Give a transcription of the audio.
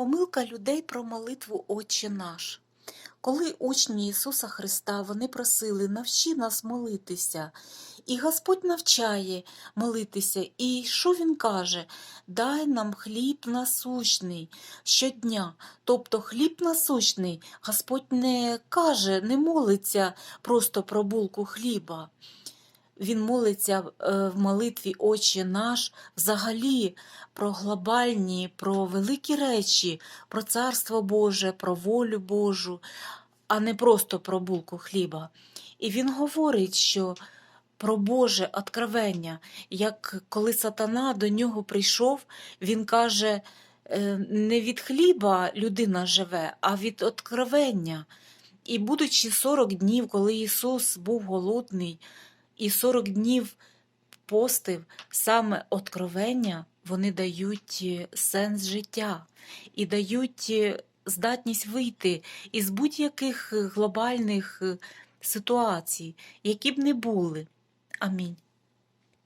Помилка людей про молитву Отче наш. Коли учні Ісуса Христа вони просили навчи нас молитися, і Господь навчає молитися, і що Він каже? Дай нам хліб насущний щодня. Тобто хліб насущний Господь не каже, не молиться просто про булку хліба. Він молиться е, в молитві Отче наш взагалі про глобальні, про великі речі, про Царство Боже, про волю Божу, а не просто про булку хліба. І він говорить, що про Боже откровення, як коли сатана до нього прийшов, він каже, е, не від хліба людина живе, а від откровення. І будучи 40 днів, коли Ісус був голодний, і 40 днів постив, саме откровення, вони дають е, сенс життя і дають е, здатність вийти із будь-яких е, глобальних ситуацій, які б не були. Амінь.